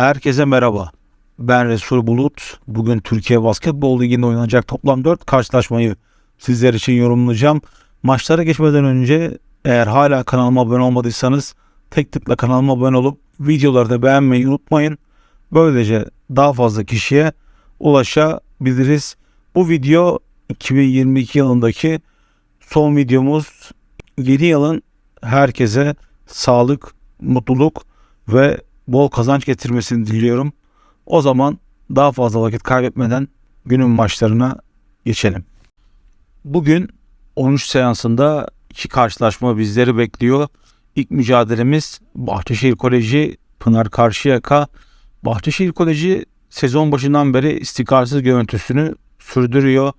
Herkese merhaba. Ben Resul Bulut. Bugün Türkiye Basketbol Ligi'nde oynanacak toplam 4 karşılaşmayı sizler için yorumlayacağım. Maçlara geçmeden önce eğer hala kanalıma abone olmadıysanız tek tıkla kanalıma abone olup videoları da beğenmeyi unutmayın. Böylece daha fazla kişiye ulaşabiliriz. Bu video 2022 yılındaki son videomuz. Yeni yılın herkese sağlık, mutluluk ve bol kazanç getirmesini diliyorum. O zaman daha fazla vakit kaybetmeden günün maçlarına geçelim. Bugün 13 seansında iki karşılaşma bizleri bekliyor. İlk mücadelemiz Bahçeşehir Koleji Pınar Karşıyaka. Bahçeşehir Koleji sezon başından beri istikrarsız görüntüsünü sürdürüyor.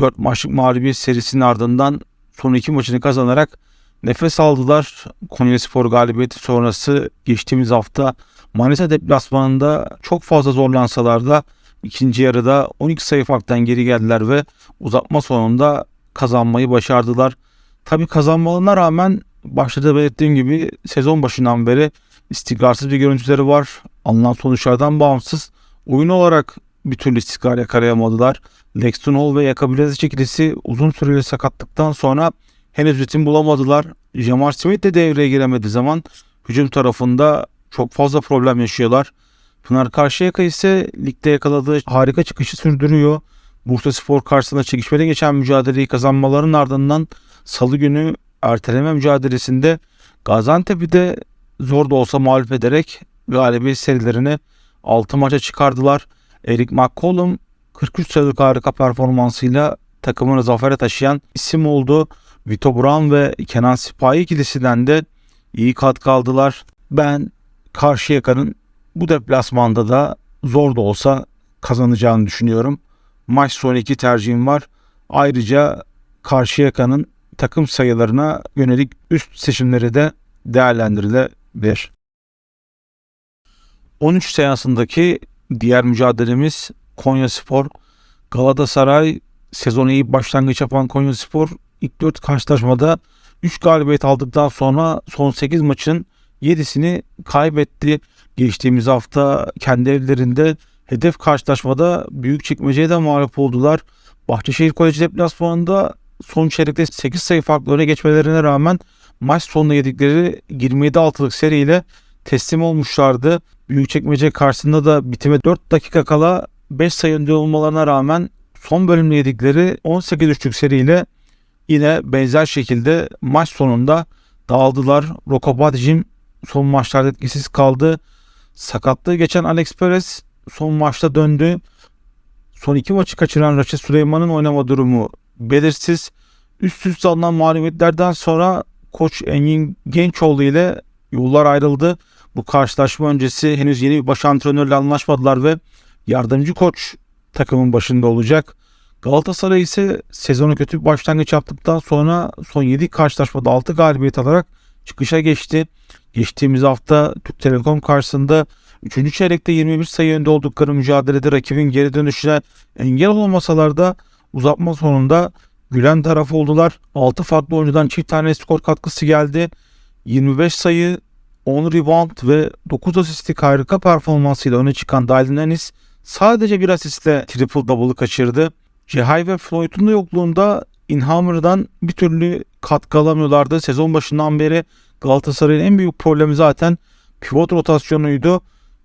4 maçlık mağlubiyet serisinin ardından son iki maçını kazanarak nefes aldılar. Konyaspor galibiyeti sonrası geçtiğimiz hafta Manisa deplasmanında çok fazla zorlansalar da ikinci yarıda 12 sayı farktan geri geldiler ve uzatma sonunda kazanmayı başardılar. Tabi kazanmalarına rağmen başta da belirttiğim gibi sezon başından beri istikrarsız bir görüntüleri var. Alınan sonuçlardan bağımsız oyun olarak bir türlü istikrar yakalayamadılar. Lexton Hall ve Yakabilez ikilisi uzun süreli sakatlıktan sonra henüz ritim bulamadılar. Jamar Smith de devreye giremediği zaman hücum tarafında çok fazla problem yaşıyorlar. Pınar Karşıyaka ise ligde yakaladığı harika çıkışı sürdürüyor. Bursa Spor karşısında çekişmede geçen mücadeleyi kazanmaların ardından salı günü erteleme mücadelesinde Gaziantep'i de zor da olsa mağlup ederek galibiyet serilerini 6 maça çıkardılar. Eric McCollum 43 sayılık harika performansıyla takımını zafere taşıyan isim oldu. Vito Brown ve Kenan Sipahi ikilisinden de iyi katkı aldılar. Ben Karşıyaka'nın bu deplasmanda da zor da olsa kazanacağını düşünüyorum. Maç sonu iki tercihim var. Ayrıca Karşıyaka'nın takım sayılarına yönelik üst seçimleri de değerlendirilebilir. 13 seansındaki diğer mücadelemiz Konya Spor. Galatasaray sezonu iyi başlangıç yapan Konya Spor ilk 4 karşılaşmada 3 galibiyet aldıktan sonra son 8 maçın 7'sini kaybetti. Geçtiğimiz hafta kendi evlerinde hedef karşılaşmada büyük çekmeceye de mağlup oldular. Bahçeşehir Koleji deplasmanında son çeyrekte 8 sayı farklı öne geçmelerine rağmen maç sonunda yedikleri 27-6'lık seriyle teslim olmuşlardı. Büyükçekmece karşısında da bitime 4 dakika kala 5 sayı önde olmalarına rağmen son bölümde yedikleri 18 üçlük seriyle yine benzer şekilde maç sonunda dağıldılar. Rokobadjim son maçlarda etkisiz kaldı. Sakatlığı geçen Alex Perez son maçta döndü. Son iki maçı kaçıran Raşit Süleyman'ın oynama durumu belirsiz. Üst üste alınan mağlubiyetlerden sonra koç Engin Gençoğlu ile yollar ayrıldı. Bu karşılaşma öncesi henüz yeni bir baş antrenörle anlaşmadılar ve yardımcı koç takımın başında olacak. Galatasaray ise sezonu kötü bir başlangıç yaptıktan sonra son 7 karşılaşmada 6 galibiyet alarak çıkışa geçti. Geçtiğimiz hafta Türk Telekom karşısında 3. çeyrekte 21 sayı önde oldukları mücadelede rakibin geri dönüşüne engel olmasalar da uzatma sonunda gülen taraf oldular. 6 farklı oyuncudan çift tane skor katkısı geldi. 25 sayı, 10 rebound ve 9 asistlik harika performansıyla öne çıkan Dylan Ennis sadece bir asistle triple double'ı kaçırdı. Cehay ve Floyd'un da yokluğunda Inhammer'dan bir türlü katkı alamıyorlardı. Sezon başından beri Galatasaray'ın en büyük problemi zaten pivot rotasyonuydu.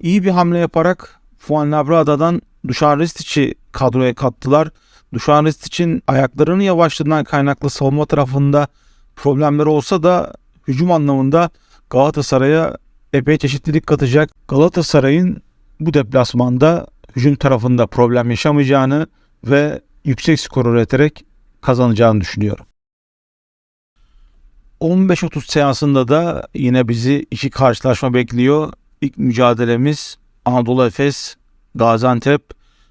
İyi bir hamle yaparak Fuan Labrada'dan Dušan Ristic'i kadroya kattılar. Dušan Ristic'in ayaklarının yavaşlığından kaynaklı savunma tarafında problemleri olsa da hücum anlamında Galatasaray'a epey çeşitlilik katacak. Galatasaray'ın bu deplasmanda hücum tarafında problem yaşamayacağını ve yüksek skor üreterek kazanacağını düşünüyorum. 15-30 seansında da yine bizi iki karşılaşma bekliyor. İlk mücadelemiz Anadolu Efes, Gaziantep.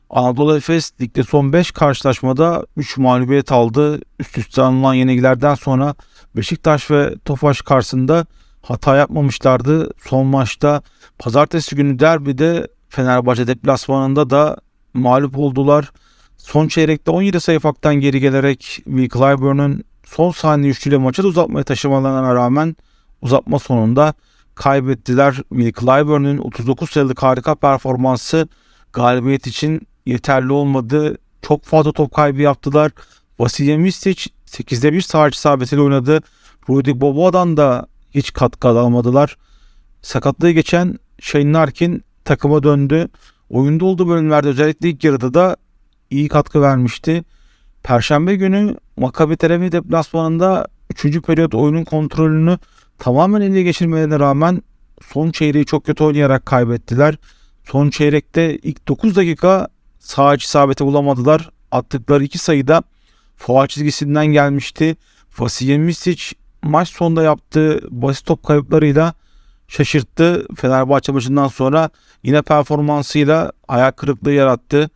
Anadolu Efes ligde son 5 karşılaşmada 3 mağlubiyet aldı. Üst üste alınan yenilgilerden sonra Beşiktaş ve Tofaş karşısında hata yapmamışlardı. Son maçta pazartesi günü derbide Fenerbahçe deplasmanında da mağlup oldular. Son çeyrekte 17 sayı farktan geri gelerek Will Clyburn'un son saniye üçlüyle maçı da uzatmaya taşımalarına rağmen uzatma sonunda kaybettiler. Will Clyburn'un 39 sayılık harika performansı galibiyet için yeterli olmadı. Çok fazla top kaybı yaptılar. Vasilya Mistic 8'de 1 sağ isabetiyle oynadı. Rudy Boboa'dan da hiç katkı alamadılar. Sakatlığı geçen Shane Larkin takıma döndü. Oyunda olduğu bölümlerde özellikle ilk yarıda da iyi katkı vermişti. Perşembe günü Maccabi Tel Aviv deplasmanında 3. periyot oyunun kontrolünü tamamen ele geçirmelerine rağmen son çeyreği çok kötü oynayarak kaybettiler. Son çeyrekte ilk 9 dakika sağ iç isabeti bulamadılar. Attıkları iki sayıda faul çizgisinden gelmişti. Vasilya Misic maç sonunda yaptığı basit top kayıplarıyla şaşırttı. Fenerbahçe maçından sonra yine performansıyla ayak kırıklığı yarattı.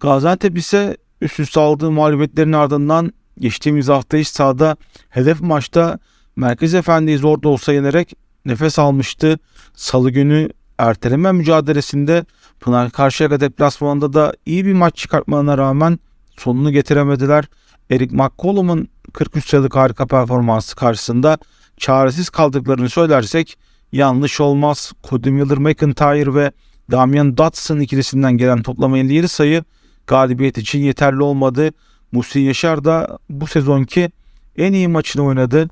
Gaziantep ise üst üste aldığı mağlubiyetlerin ardından geçtiğimiz hafta iç sahada hedef maçta Merkez Efendi'yi zor da olsa yenerek nefes almıştı. Salı günü erteleme mücadelesinde Pınar Karşıyaka deplasmanında da iyi bir maç çıkartmalarına rağmen sonunu getiremediler. Eric McCollum'un 43 sayılık harika performansı karşısında çaresiz kaldıklarını söylersek yanlış olmaz. Cody Miller McIntyre ve Damian Dotson ikilisinden gelen toplam 57 sayı galibiyet için yeterli olmadı. Muhsin Yaşar da bu sezonki en iyi maçını oynadı.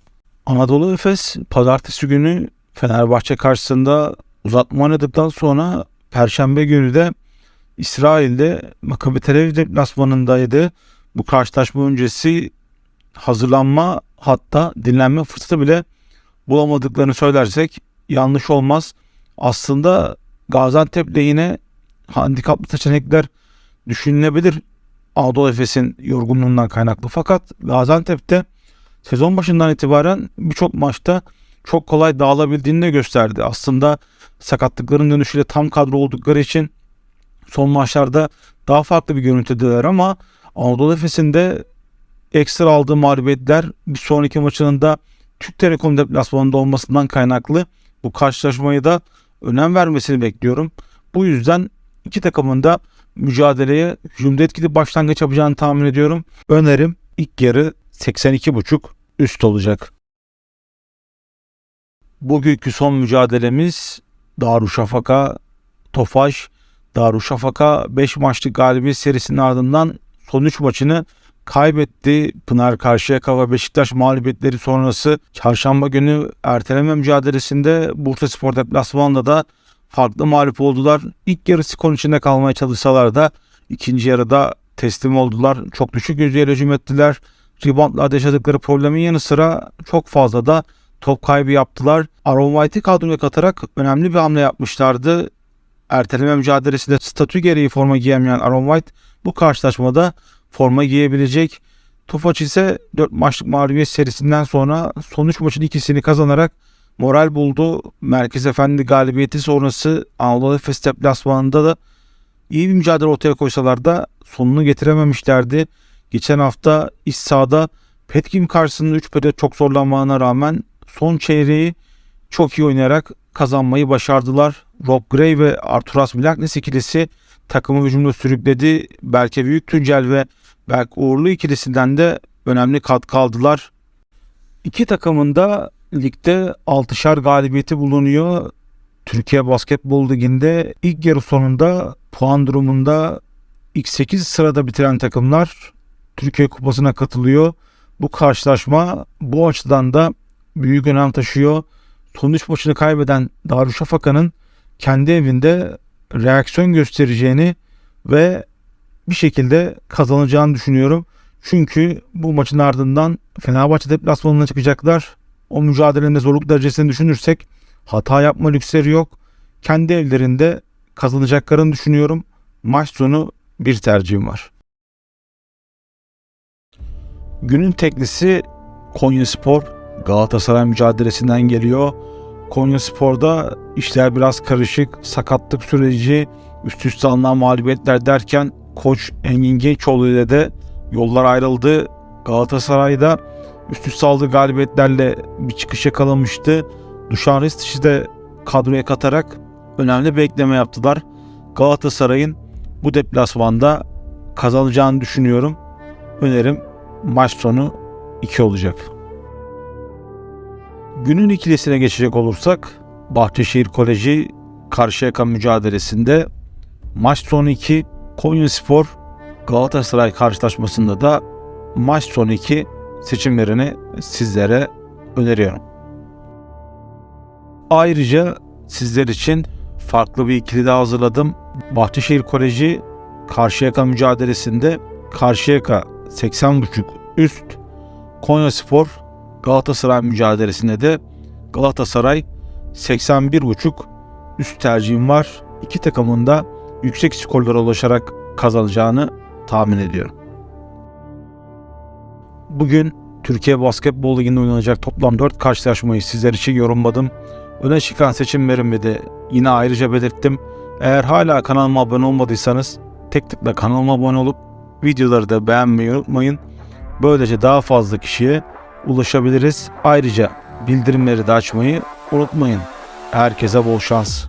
Anadolu Efes pazartesi günü Fenerbahçe karşısında uzatma oynadıktan sonra Perşembe günü de İsrail'de Maccabi Tel Aviv deplasmanındaydı. Bu karşılaşma öncesi hazırlanma hatta dinlenme fırsatı bile bulamadıklarını söylersek yanlış olmaz. Aslında Gaziantep'le yine handikaplı seçenekler düşünülebilir Anadolu Efes'in yorgunluğundan kaynaklı. Fakat Gaziantep'te sezon başından itibaren birçok maçta çok kolay dağılabildiğini de gösterdi. Aslında sakatlıkların dönüşüyle tam kadro oldukları için son maçlarda daha farklı bir görüntüdeler ama Anadolu Efes'in de ekstra aldığı mağlubiyetler bir sonraki maçının da Türk Telekom deplasmanında olmasından kaynaklı bu karşılaşmayı da önem vermesini bekliyorum. Bu yüzden iki takımın da mücadeleye hücumda etkili başlangıç yapacağını tahmin ediyorum. Önerim ilk yarı 82.5 üst olacak. Bugünkü son mücadelemiz Darüşşafaka Tofaş Darüşşafaka 5 maçlık galibiyet serisinin ardından son 3 maçını kaybetti. Pınar Karşıyaka ve Beşiktaş mağlubiyetleri sonrası çarşamba günü erteleme mücadelesinde Bursa Spor deplasmanında da farklı mağlup oldular. İlk yarı skor içinde kalmaya çalışsalar da ikinci yarıda teslim oldular. Çok düşük yüzdeyle hücum ettiler. Reboundlarda yaşadıkları problemin yanı sıra çok fazla da top kaybı yaptılar. Aaron White'i kadroya katarak önemli bir hamle yapmışlardı. Erteleme mücadelesinde statü gereği forma giyemeyen Aaron White bu karşılaşmada forma giyebilecek. Tofaş ise 4 maçlık mağlubiyet serisinden sonra son 3 maçın ikisini kazanarak moral buldu. Merkez Efendi galibiyeti sonrası Anadolu Efes deplasmanında da iyi bir mücadele ortaya koysalar da sonunu getirememişlerdi. Geçen hafta iç sahada Petkim karşısında 3 periyot çok zorlanmana rağmen son çeyreği çok iyi oynayarak kazanmayı başardılar. Rob Gray ve Arturas Milaknis ikilisi takımı hücumda sürükledi. Berke Büyük Tuncel ve Berk Uğurlu ikilisinden de önemli katkı aldılar. İki takımın da ligde 6'şar galibiyeti bulunuyor. Türkiye Basketbol Ligi'nde ilk yarı sonunda puan durumunda ilk 8 sırada bitiren takımlar Türkiye Kupası'na katılıyor. Bu karşılaşma bu açıdan da büyük önem taşıyor. Son 3 maçını kaybeden Darüşşafaka'nın kendi evinde reaksiyon göstereceğini ve bir şekilde kazanacağını düşünüyorum. Çünkü bu maçın ardından Fenerbahçe deplasmanına çıkacaklar. O mücadelenin zorluk derecesini düşünürsek hata yapma lüksleri yok. Kendi evlerinde kazanacaklarını düşünüyorum. Maç sonu bir tercihim var. Günün teklisi Konya Spor Galatasaray mücadelesinden geliyor. Konya Spor'da işler biraz karışık. Sakatlık süreci, üst üste alınan mağlubiyetler derken koç Engin Geçoğlu ile de yollar ayrıldı. Galatasaray'da üst üste aldığı galibiyetlerle bir çıkış yakalamıştı. Duşan Ristiş'i de kadroya katarak önemli bir ekleme yaptılar. Galatasaray'ın bu deplasmanda kazanacağını düşünüyorum. Önerim maç sonu 2 olacak. Günün ikilisine geçecek olursak Bahçeşehir Koleji Karşıyaka mücadelesinde maç sonu 2 Konyaspor Galatasaray karşılaşmasında da maç sonu 2 seçimlerini sizlere öneriyorum. Ayrıca sizler için farklı bir ikili daha hazırladım. Bahçeşehir Koleji Karşıyaka mücadelesinde Karşıyaka 80.5 üst Konyaspor Galatasaray mücadelesinde de Galatasaray 81.5 üst tercihim var. İki takımın da yüksek skorlara ulaşarak kazanacağını tahmin ediyorum. Bugün Türkiye Basketbol Ligi'nde oynanacak toplam 4 karşılaşmayı sizler için yorumladım. Öne çıkan seçimlerimi de yine ayrıca belirttim. Eğer hala kanalıma abone olmadıysanız tek tıkla kanalıma abone olup videoları da beğenmeyi unutmayın. Böylece daha fazla kişiye ulaşabiliriz. Ayrıca bildirimleri de açmayı unutmayın. Herkese bol şans.